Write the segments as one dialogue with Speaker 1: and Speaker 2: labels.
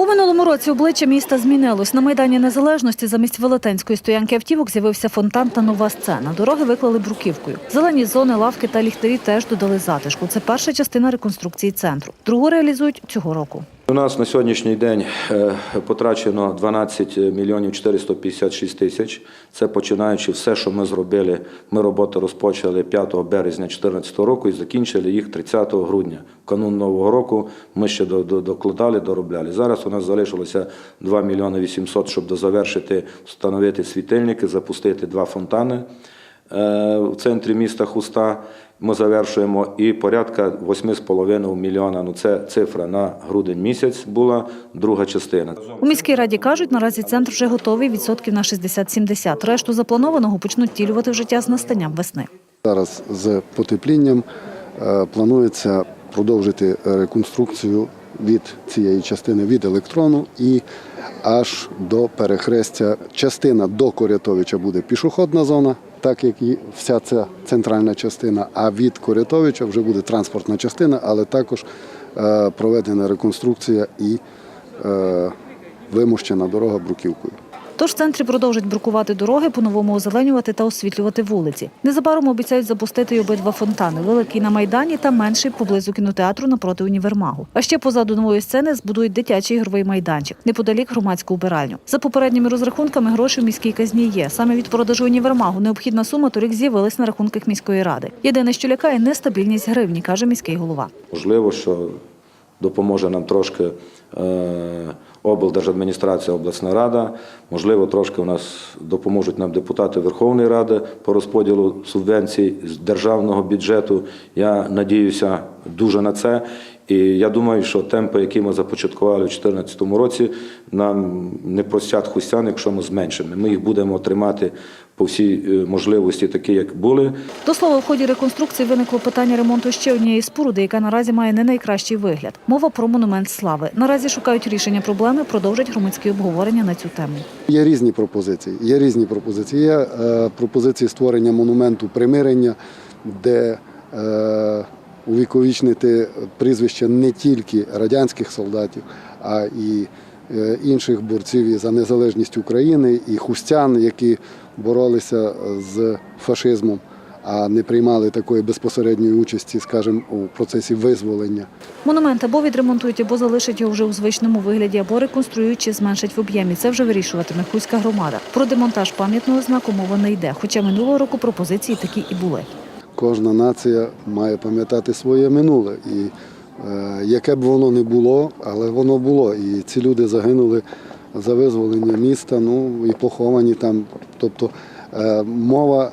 Speaker 1: У минулому році обличчя міста змінилось. На Майдані Незалежності замість велетенської стоянки автівок з'явився фонтан та нова сцена. Дороги виклали бруківкою. Зелені зони, лавки та ліхтарі теж додали затишку. Це перша частина реконструкції центру. Другу реалізують цього року.
Speaker 2: У нас на сьогоднішній день е, потрачено 12 мільйонів 456 тисяч. Це починаючи все, що ми зробили. Ми роботи розпочали 5 березня 2014 року і закінчили їх 30 грудня. Канун Нового року ми ще до- до- докладали, доробляли. Зараз у нас залишилося 2 мільйони 800, щоб дозавершити, встановити світильники, запустити два фонтани е, в центрі міста Хуста. Ми завершуємо і порядка 8,5 мільйона. Ну це цифра на грудень місяць була друга частина.
Speaker 1: У міській раді кажуть, наразі центр вже готовий відсотків на 60-70. Решту запланованого почнуть втілювати в життя з настанням весни.
Speaker 3: Зараз з потеплінням е, планується продовжити реконструкцію від цієї частини від електрону і аж до перехрестя. Частина до Корятовича буде пішохідна зона, так як і вся ця центральна частина. А від Корятовича вже буде транспортна частина, але також е, проведена реконструкція і вимущена дорога бруківкою.
Speaker 1: Тож центрі продовжать брукувати дороги, по-новому озеленювати та освітлювати вулиці. Незабаром обіцяють запустити й обидва фонтани: великий на майдані та менший поблизу кінотеатру напроти універмагу. А ще позаду нової сцени збудують дитячий ігровий майданчик неподалік громадську убиральню. За попередніми розрахунками гроші в міській казні є. Саме від продажу універмагу необхідна сума торік з'явилась на рахунках міської ради. Єдине, що лякає нестабільність гривні, каже міський голова.
Speaker 2: Можливо, що допоможе нам трошки е, облдержадміністрація, обласна рада. Можливо, трошки у нас допоможуть нам депутати Верховної Ради по розподілу субвенцій з державного бюджету. Я надіюся дуже на це. І я думаю, що темпи, які ми започаткували у 2014 році, нам не простять хустян, якщо ми зменшимо. Ми їх будемо тримати по всій е, можливості, такі як були.
Speaker 1: До слова, в ході реконструкції виникло питання ремонту ще однієї споруди, яка наразі має не найкращий вигляд. Мова про монумент слави. Наразі шукають рішення проблеми, продовжать громадські обговорення на цю тему.
Speaker 3: Є різні пропозиції. Є різні пропозиції. Є е, пропозиції створення монументу примирення, де е, увіковічнити прізвища не тільки радянських солдатів, а і е, інших борців за незалежність України, і хустян, які боролися з фашизмом, а не приймали такої безпосередньої участі, скажімо, у процесі визволення.
Speaker 1: Монумент або відремонтують, або залишать його вже у звичному вигляді, або реконструюють чи зменшать в об'ємі. Це вже вирішуватиме Хуська громада. Про демонтаж пам'ятного знаку мова не йде. Хоча минулого року пропозиції такі і були.
Speaker 3: Кожна нація має пам'ятати своє минуле. І е, яке б воно не було, але воно було. І ці люди загинули за визволення міста, ну і поховані там. Тобто е, мова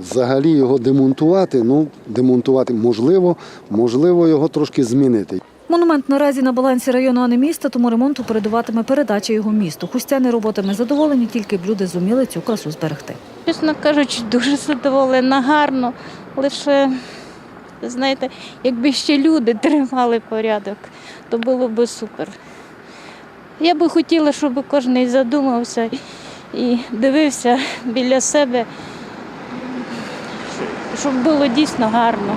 Speaker 3: взагалі його демонтувати, ну, демонтувати можливо, можливо, його трошки змінити.
Speaker 1: Монумент наразі на балансі району, а не міста, тому ремонту передуватиме передача його місту. Хустяни роботами задоволені, тільки б люди зуміли цю красу зберегти.
Speaker 4: Чесно кажучи, дуже задоволена, гарно. Лише, знаєте, якби ще люди тримали порядок, то було б супер. Я би хотіла, щоб кожен задумався і дивився біля себе, щоб було дійсно гарно.